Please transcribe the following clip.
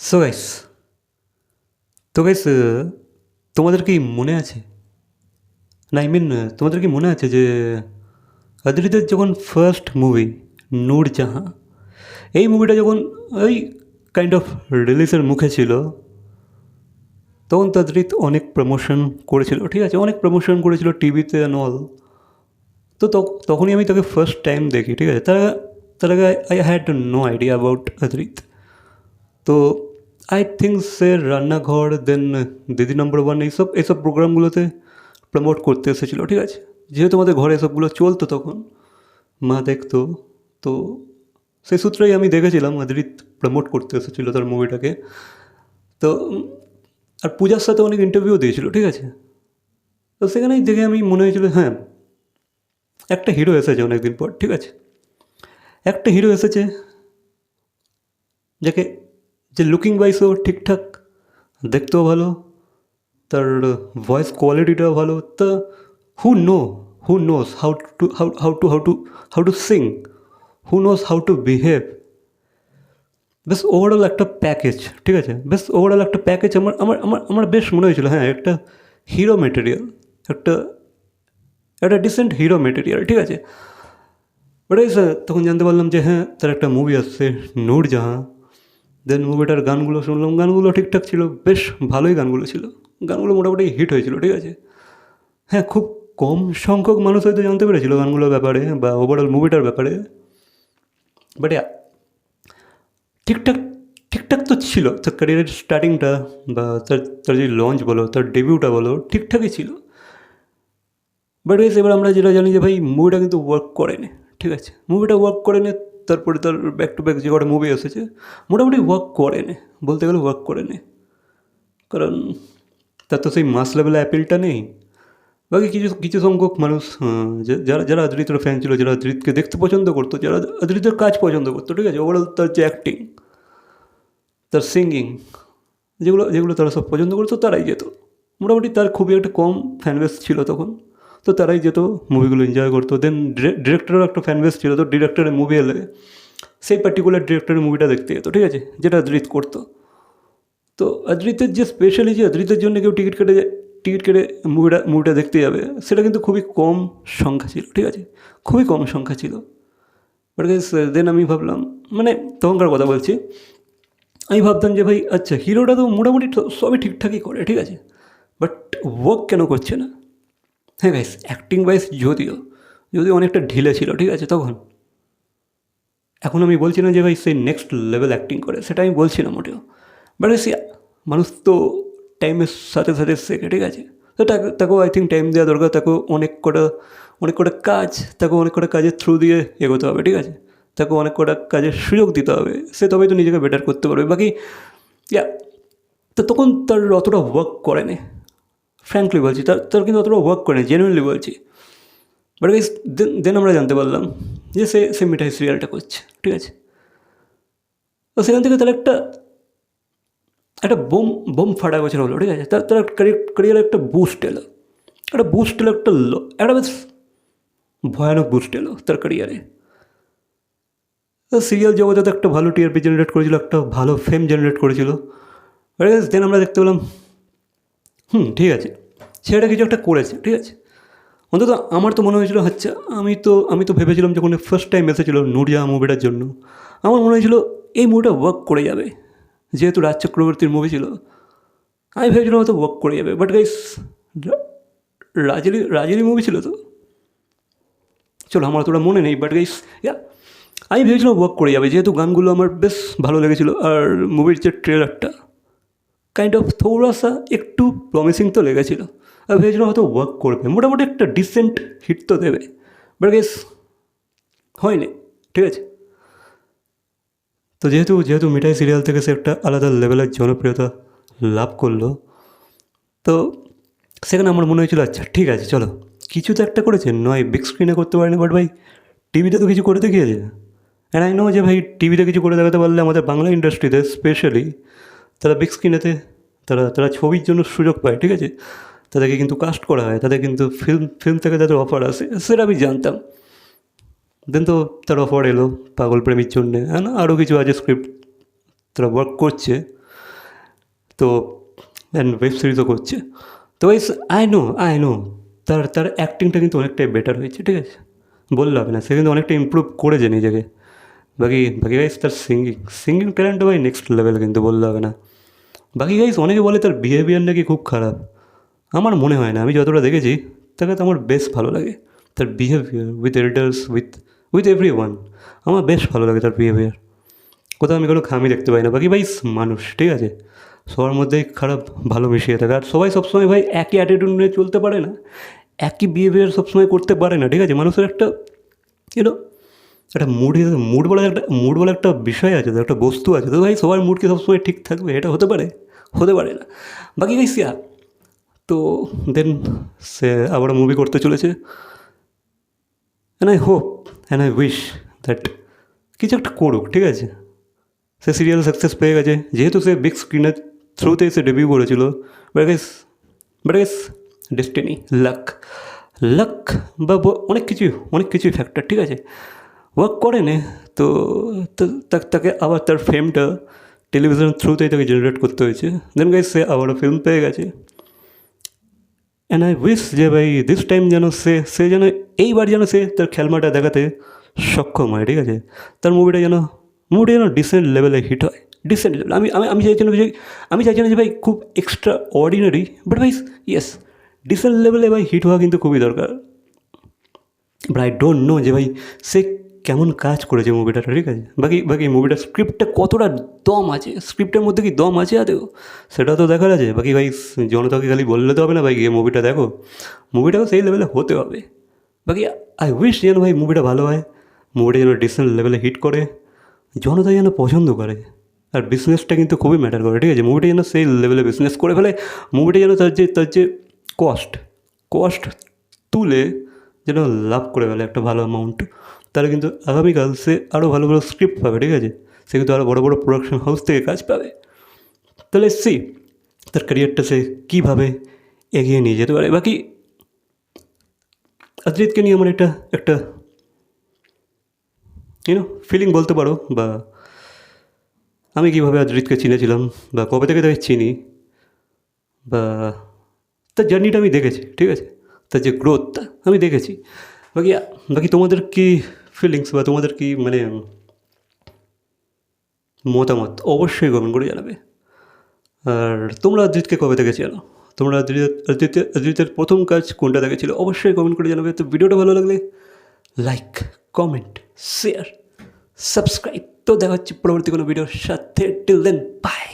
So guys তো guys তোমাদের কি মনে আছে? না আই মিন তোমাদের কি মনে আছে যে অদ্রিতের যখন ফার্স্ট মুভি নূরজাহাঁ এই মুভিটা যখন ওই কাইন্ড অফ রিলিজের মুখে ছিল, তখন তদ্রিত অনেক প্রমোশন করেছিল, ঠিক আছে? অনেক প্রমোশন করেছিল টিভিতে অ্যান্ড অল তো তখনই আমি তাকে ফার্স্ট টাইম দেখি, ঠিক আছে? তার তার আগে I had no idea about Adrit তো আই থিঙ্ক সে রান্নাঘর দেন দিদি নম্বর ওয়ান এইসব এইসব প্রোগ্রামগুলোতে প্রমোট করতে এসেছিল, ঠিক আছে? যেহেতু আমাদের ঘরে এসবগুলো চলতো তখন, মা দেখতো, তো সেই সূত্রেই আমি দেখেছিলাম, অদ্রিত প্রমোট করতে এসেছিল তার মুভিটাকে তো, আর পূজার সাথে অনেক ইন্টারভিউ দিয়েছিল, ঠিক আছে? তো সেখানেই দেখে আমি মনে হয়েছিল হ্যাঁ একটা হিরো এসেছে অনেকদিন পর, ঠিক আছে? একটা হিরো এসেছে, যাকে যে লুকিং ওয়াইজও ঠিকঠাক দেখতেও ভালো তার ভয়েস কোয়ালিটিটাও ভালো তা who know who knows how to how how to how to how to sing who knows how to behave বেশ ওভারঅল একটা প্যাকেজ ঠিক আছে? বেশ ওভারঅল একটা প্যাকেজ আমার আমার আমার আমার বেশ মনে হয়েছিল। হ্যাঁ একটা হিরো মেটেরিয়াল একটা একটা ডিসেন্ট হিরো মেটেরিয়াল ঠিক আছে? বাট এই স্যার তখন জানতে পারলাম যে হ্যাঁ তার একটা মুভি আসছে নূরজাহাঁ দেন মুভিটার গানগুলো শুনলাম। গানগুলো ঠিকঠাক ছিল, বেশ ভালোই গানগুলো ছিল। গানগুলো মোটামুটি হিট হয়েছিল, ঠিক আছে? হ্যাঁ খুব কম সংখ্যক মানুষ হয়তো জানতে পেরেছিল গানগুলোর ব্যাপারে বা ওভারঅল মুভিটার ব্যাপারে। বাট ঠিকঠাক ঠিকঠাক তো ছিল। তার ক্যারিয়ারের স্টার্টিংটা বা তার তার যে লঞ্চ বলো তার ডেবিউটা বলো, ঠিকঠাকই ছিল। বাট এবার আমরা যেটা জানি যে ভাই মুভিটা কিন্তু ওয়ার্ক করেনি, ঠিক আছে? মুভিটা ওয়ার্ক করেনি তারপরে তার ব্যাক টু ব্যাক যে কটা মুভি এসেছে, মোটামুটি ওয়ার্ক করে নে, বলতে গেলে ওয়ার্ক করে নে। কারণ তার তো সেই মাস লেভেলে অ্যাপিলটা নেই। বাকি কিছু কিছু সংখ্যক মানুষ যে- যারা যারা অদ্রিতের ফ্যান ছিল, যারা অদ্রিতকে দেখতে পছন্দ করতো, যারা অদ্রিতের কাজ পছন্দ করতো, ঠিক আছে? ওভারঅল তার যে অ্যাক্টিং তার সিঙ্গিং যেগুলো যেগুলো তারা সব পছন্দ করতো, তারাই যেত। মোটামুটি তার খুবই একটা কম ফ্যানবেস ছিল তখন। তো তারাই যেত মুভিগুলো এনজয় করতো দেন ডিরেক্টরেরও একটা ফ্যানবেস ছিল তো ডিরেক্টরের মুভি এলে সেই পার্টিকুলার ডিরেক্টরের মুভিটা দেখতে যেত, ঠিক আছে, যেটা অদ্রিত করতো। তো অদ্রিতের যে স্পেশালি যে অদ্রিতের জন্য কেউ টিকিট কেটে টিকিট কেটে মুভিটা মুভিটা দেখতে যাবে, সেটা কিন্তু খুবই কম সংখ্যা ছিল, ঠিক আছে, খুবই কম সংখ্যা ছিল। বাট দেন আমি ভাবলাম মানে তখনকার কথা বলছি, আমি ভাবতাম যে ভাই আচ্ছা হিরোটা তো মোটামুটি সবই ঠিকঠাকই করে, ঠিক আছে বাট ওয়ার্ক কেন করছে না? হ্যাঁ গাইস অ্যাক্টিং ওয়াইজ যদিও যদিও অনেকটা ঢিলে ছিল, ঠিক আছে, তখন। এখন আমি বলছি না যে ভাই সে নেক্সট লেভেল অ্যাক্টিং করে, সেটা আমি বলছি না মোটেও। বাট সে মানুষ তো টাইমের সাথে সাথে শেখে, ঠিক আছে। তো তাকে, তাকেও আই থিঙ্ক টাইম দেওয়া দরকার, তাকেও অনেক কটা অনেক কটা কাজ তাকে অনেক কটা কাজের থ্রু দিয়ে এগোতে হবে, ঠিক আছে। তাকে অনেক কটা কাজের সুযোগ দিতে হবে, সে তবেই তো নিজেকে বেটার করতে পারবে। বাকি তো তখন তার অতটা ওয়ার্ক করেনি ফ্র্যাঙ্কলি বলছি, তার তার কিন্তু অতটা ওয়ার্ক করেনি জেনুইনলি বলছি। বাট গাইস দেন দেন আমরা জানতে পারলাম যে সে সে মিঠাই সিরিয়ালটা করছে, ঠিক আছে? তো সেখান থেকে তার একটা একটা বোম বোম ফাটা বছর হলো, ঠিক আছে? তার তার ক্যারিয়ারে একটা বুস্ট এলো। একটা বুস্ট এলো, একটা একটা বেশ ভয়ানক বুস্ট এলো তার ক্যারিয়ারে সিরিয়াল জগতে তো একটা ভালো টিআরপি জেনারেট করেছিল, একটা ভালো ফেম জেনারেট করেছিল। দেন আমরা দেখতে পেলাম হুম, ঠিক আছে। সেটা কিছু একটা করেছে, ঠিক আছে। অন্তত আমার তো মনে হয়েছিল আচ্ছা আমি তো আমি তো ভেবেছিলাম যখন ফার্স্ট টাইম এসেছিল নুরিয়া মুভিটার জন্য, আমার মনে হয়েছিল এই মুভিটা ওয়ার্ক করে যাবে। যেহেতু রাজ চক্রবর্তীর মুভি ছিল, আমি ভেবেছিলাম হয়তো ওয়ার্ক করে যাবে। বাট গাইস রাজেরই রাজেরই মুভি ছিল তো। চলো, আমার তোরা মনে নেই বাট গাইস ইয়া আমি ভেবেছিলাম ওয়ার্ক করে যাবে। যেহেতু গানগুলো আমার বেশ ভালো লেগেছিলো, আর মুভির যে ট্রেলারটা কাইন্ড অফ থোড়াসা একটু প্রমিসিং তো লেগেছিলো। আর ভেবেছিলাম হয়তো ওয়ার্ক করবে, মোটামুটি একটা ডিসেন্ট হিট তো দেবে। বাট গেস হয়নি, ঠিক আছে। তো যেহেতু যেহেতু মিঠাই সিরিয়াল থেকে সে একটা আলাদা লেভেলের জনপ্রিয়তা লাভ করল, তো সেখানে আমার মনে হয়েছিল আচ্ছা ঠিক আছে, চলো। কিছু তো একটা করেছে, নয় বিগ স্ক্রিনে করতে পারেনি বাট ভাই টিভিতে তো কিছু করে দেখিয়েছে। অ্যান্ড আই নো যে ভাই টিভিতে কিছু করে দেখাতে পারলে আমাদের বাংলা ইন্ডাস্ট্রিতে স্পেশালি তারা বিগ স্ক্রিনেতে তারা তারা ছবির জন্য সুযোগ পায়, ঠিক আছে? তাদেরকে কিন্তু কাস্ট করা হয়, তাদের কিন্তু ফিল্ম ফিল্ম থেকে তাদের অফার আসে, সেটা আমি জানতাম। দেন তো তার অফার এলো পাগল প্রেমীর জন্যে হ্যাঁ না? আরও কিছু আছে স্ক্রিপ্ট তারা ওয়ার্ক করছে। তো অ্যান্ড ওয়েব সিরিজও করছে। তো ওই আই নো আই নো তার তার অ্যাক্টিংটা কিন্তু অনেকটাই বেটার হয়েছে, ঠিক আছে? বললে হবে না, সে কিন্তু অনেকটা ইমপ্রুভ করেছে নিজেকে। বাকি বাকি গাইস তার সিঙ্গিং সিঙ্গিং ট্যালেন্টটা ভাই নেক্সট লেভেল কিন্তু বললে হবে না। বাকি গাইস অনেকে বলে তার বিহেভিয়ার নাকি খুব খারাপ। আমার মনে হয় না, আমি যতটা দেখেছি, তাকে তো আমার বেশ ভালো লাগে। তার behaviour with elders with with every one আমার বেশ ভালো লাগে তার বিহেভিয়ার কোথাও আমি কোনো খামি দেখতে পাই না। বাকি ভাই, মানুষ, ঠিক আছে? সবার মধ্যেই খারাপ, ভালো মিশিয়ে থাকে। আর সবাই সবসময় ভাই একই অ্যাটিটিউড নিয়ে চলতে পারে না। একই বিহেভিয়ার সবসময় করতে পারে না, ঠিক আছে? মানুষের একটা ইউনো একটা মুড মুড বলে একটা মুড বলে একটা বিষয় আছে তো একটা বস্তু আছে, তো ভাই সবার মুড কি সবসময় ঠিক থাকবে? এটা হতে পারে? হতে পারে না। বাকি ভাই সিয়া তো দেন সে আবার মুভি করতে চলেছে। And I hope and I wish that কিছু একটা করুক, ঠিক আছে? সে সিরিয়াল সাকসেস পেয়ে গেছে। যেহেতু সে বিগ স্ক্রিনের থ্রুতে সে ডেবিউ করেছিল। But guess but guess destiny luck luck বা অনেক কিছু অনেক কিছুই ফ্যাক্টর ঠিক আছে? ওয়ার্ক করে নে তো তাকে আবার তার ফেমটা টেলিভিশন থ্রুতেই তাকে জেনারেট করতে হয়েছে। দেন গাইস সে আবারও ফিল্ম পেয়ে গেছে। অ্যান্ড আই উইশ যে ভাই দিস টাইম যেন সে সে যেন এইবার যেন সে তার খেলমাটা দেখাতে সক্ষম হয়, ঠিক আছে? তার মুভিটা যেন মুভিটা যেন ডিসেন্ট লেভেলে হিট হয়। ডিসেন্ট লেভেল আমি আমি আমি চাইছি না যে, আমি চাইছি না যে ভাই, খুব এক্সট্রা অর্ডিনারি বাট ভাই ইয়েস ডিসেন্ট লেভেলে ভাই হিট হওয়া কিন্তু খুবই দরকার। বাট আই ডোন্ট নো যে ভাই, সে কেমন কাজ করেছে মুভিটাটা ঠিক আছে? বাকি বাকি মুভিটার স্ক্রিপ্টটা কতটা দম আছে? স্ক্রিপ্টের মধ্যে কি দম আছে আদেও সেটা তো দেখার আছে। বাকি ভাই, জনতাকে খালি বললে তো হবে না ভাই, গিয়ে মুভিটা দেখো। মুভিটাও সেই লেভেলে হতে হবে। বাকি আই উইশ যেন ভাই মুভিটা ভালো হয়। মুভিটা যেন ডিসেন্ট লেভেলে হিট করে। জনতা যেন পছন্দ করে। আর বিজনেসটা কিন্তু খুবই ম্যাটার করে, ঠিক আছে? মুভিটা যেন সেই লেভেলে বিজনেস করে ফেলে। মুভিটা যেন তার যে তার যে কস্ট কস্ট তুলে যেন লাভ করে ফেলে একটা ভালো অ্যামাউন্ট তাহলে কিন্তু আগামীকাল সে আরও ভালো ভালো স্ক্রিপ্ট পাবে, ঠিক আছে? সে কিন্তু আরও বড়ো বড়ো প্রোডাকশন হাউস থেকে কাজ পাবে। তাহলে সি তার ক্যারিয়ারটা সে কীভাবে এগিয়ে নিয়ে যেতে পারে। বাকি অদ্রিতকে নিয়ে আমার একটা একটা ইউনো ফিলিং বলতে পারো বা আমি কীভাবে অদ্রিতকে চিনেছিলাম বা কবে থেকে তাকে চিনি বা তার জার্নিটা আমি দেখেছি, ঠিক আছে? তার যে গ্রোথটা আমি দেখেছি। বাকি বাকি তোমাদের কি ফিলিংস বা তোমাদের কি মানে মতামত অবশ্যই কমেন্ট করে জানাবে। আর তোমরা অজিতকে কবে থেকে চেনো তোমরা অজিত অজিত অজিতের প্রথম কাজ কোনটা দেখেছিল অবশ্যই কমেন্ট করে জানাবে। তো ভিডিওটা ভালো লাগলে লাইক কমেন্ট শেয়ার সাবস্ক্রাইব তো দেখা হচ্ছে পরবর্তী কোনো ভিডিওর সাথে। Till then by